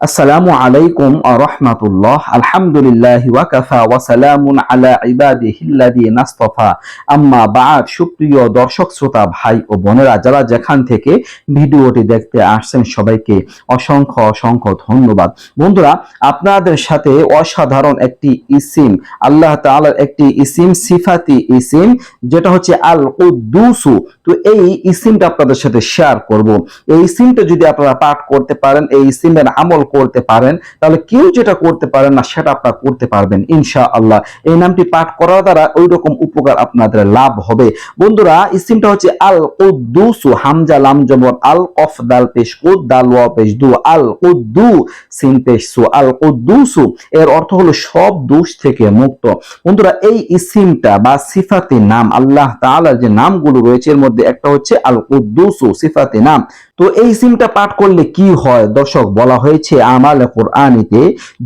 আসসালামু আলাইকুম রহমাতুল্লাহ। আলহামদুলিল্লাহ ওয়াকাফা ওয়াসালামুন আলা ইবাদিহিল্লাযী নাসতাফা। আম্মা বা'দ। সুপ্রিয় দর্শক, শ্রোতা, ভাই ও বোনেরা, যারা যেখান থেকে ভিডিওটি দেখতে আসছেন, সবাইকে অসংখ্য অসংখ্য ধন্যবাদ। বন্ধুরা, আপনাদের সাথে অসাধারণ একটি ইসিম, আল্লাহ তাআলার একটি ইসিম, সিফাতি ইসিম, যেটা হচ্ছে আল কুদ্দুসু তো এই ইসিমটা আপনাদের সাথে শেয়ার করব। এই ইসিমটা যদি আপনারা পাঠ করতে পারেন, এই ইসিমের আমল করতে পারেন, তাহলে কেউ যেটা করতে পারেন না, সেটা আপনারা করতে পারবেন ইনশা আল্লাহ এই নামটি পাঠ করার দ্বারা ওই রকম উপকার আপনাদের লাভ হবে। বন্ধুরা ইসিমটা হচ্ছে আল কুদ্দুসু হামজা, লাম জবর আল কফ দাল, পেশ, কুদ, দাল, ওয়া, পেশ, দু আল কুদ্দু সিন, পেশ, সু আল কুদ্দুসু এর অর্থ হলো সব দোষ থেকে মুক্ত। বন্ধুরা, এই ইসিমটা বা সিফাতি নাম, আল্লাহ তাআলার যে নামগুলো রয়েছে, এর মধ্যে একটা হচ্ছে আল কুদ্দুসু সিফাতি নাম। তো এই সিমটা পাঠ করলে কি হয়? দর্শক, বলা হয়েছে, আমাল কোরআনিতে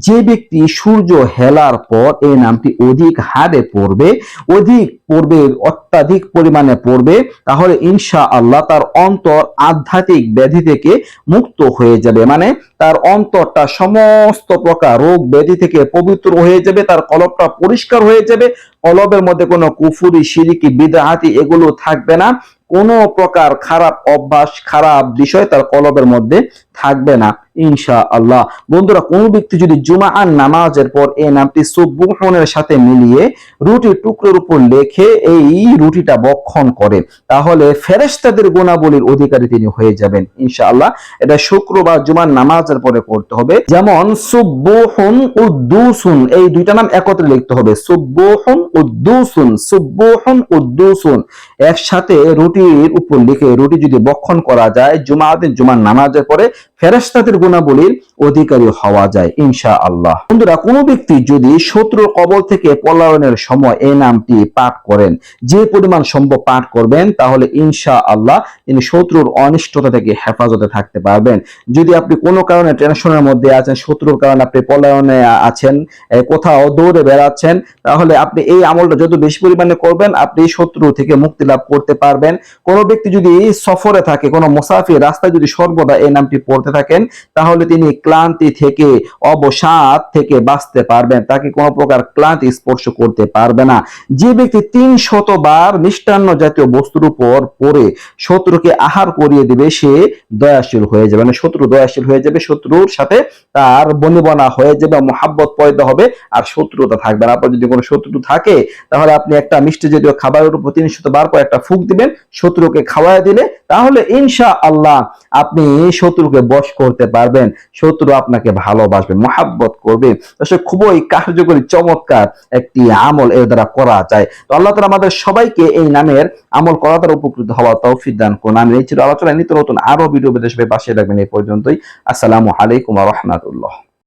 যে ব্যক্তি সূর্য হেলার পর এই নামটি অধিক হারে পড়বে, অধিক পড়বে, অত্যাধিক পরিমাণে পড়বে, তাহলে ইনশা আল্লাহ তার অন্তর আধ্যাত্মিক ব্যাধি থেকে মুক্ত হয়ে যাবে। মানে তার অন্তরটা সমস্ত প্রকার রোগ ব্যাধি থেকে পবিত্র হয়ে যাবে, তার কলবটা পরিষ্কার হয়ে যাবে কলবের মধ্যে কোনো কুফুরি সিরিকি বিদাহাতি এগুলো থাকবে না। কোনো প্রকার খারাপ অভ্যাস খারাপ বিষয় তার কলবের মধ্যে থাকবে না। ইনশা আল্লাহ বন্ধুরা, কোনো ব্যক্তি যদি জুমা আর নামাজের পর এই নামটি সুবুহনের সাথে মিলিয়ে রুটির টুকরোর উপর লেখে এই রুটিটা বক্ষণ করে, তাহলে ফেরেশতাদের গুণাবলীর অধিকারী তিনি হয়ে যাবেন ইনশা আল্লাহ এটা শুক্রবার জুমার নামাজের পরে করতে হবে। যেমন সুব্বুহুন উদ্দুসুন, এই দুইটা নাম একত্রে লিখতে হবে। সুব্বুহুন উদ্দুসুন সুব্বুহুন উদ্দুসুন। একসাথে রুটির উপর লিখে রুটি যদি বক্ষণ করা যায় জুমা দিন, জুমার নামাজের পরে ফেরেশতাদের গুণাবলীর অধিকারী হওয়া যায় ইনশা আল্লাহ বন্ধুরা, কোনো ব্যক্তি যদি শত্রুর কবল থেকে পলায়নের সময় এই নামটি পাঠ করেন, যে পরিমাণ সম্ভব পাঠ করবেন, তাহলে ইনশা আল্লাহ তিনি শত্রুর অনিষ্টতা থেকে হেফাজতে থাকতে পারবেন। যদি আপনি কোনো কারণে টেনশনের মধ্যে আছেন, শত্রুর কারণে আপনি পলায়নে আছেন কোথাও দৌড়ে বেড়াচ্ছেন, তাহলে আপনি এই আমলটা যত বেশি পরিমাণে করবেন, আপনি শত্রু থেকে মুক্তি লাভ করতে পারবেন। কোনো ব্যক্তি যদি সফরে থাকে, কোনো মুসাফির রাস্তায় যদি সর্বদা এই নামটি পড়তে থাকেন, তাহলে তিনি ক্লান্তি থেকে, অবসাদ থেকে বাঁচতে পারবেন। তাকে কোনো প্রকার ক্লান্তি স্পর্শ করতে পারবে না। যে ব্যক্তি তিন শতবার মিষ্টান্ন জাতীয় বস্তুর উপর পড়ে শত্রুকে আহার করিয়ে দিবে, সে দয়াশীল হয়ে যাবে। মানে শত্রু দয়াশীল হয়ে যাবে, শত্রুর সাথে তার বনিবনা হয়ে যাবে, মহাব্বত পয়দা হবে, আর শত্রুতা থাকবে না। আপনার যদি কোনো শত্রু থাকে, তাহলে আপনি একটা মিষ্টি জাতীয় খাবারের উপর তিন শতবার করে একটা ফুক দিবেন, শত্রুকে খাওয়ায় দিলে, তাহলে ইনশা আল্লাহ আপনি শত্রুকে বশ করতে পারবেন, শত্রু আপনাকে ভালোবাসবে, মহাব্বত করবে। আসলে খুবই কার্যকরী, চমৎকার একটি আমল এর দ্বারা করা যায়। তো আল্লাহ তালা আমাদের সবাইকে এই নামের আমল করা দ্বারা উপকৃত হওয়া তৌফিক দান করুন। আমি এই ছিল আলোচনায় নিত্য নতুন আরও ভিডিও বিদেশ পাশে রাখবেন এই পর্যন্তই। আসসালামু আলাইকুম রহমতুল্লাহ।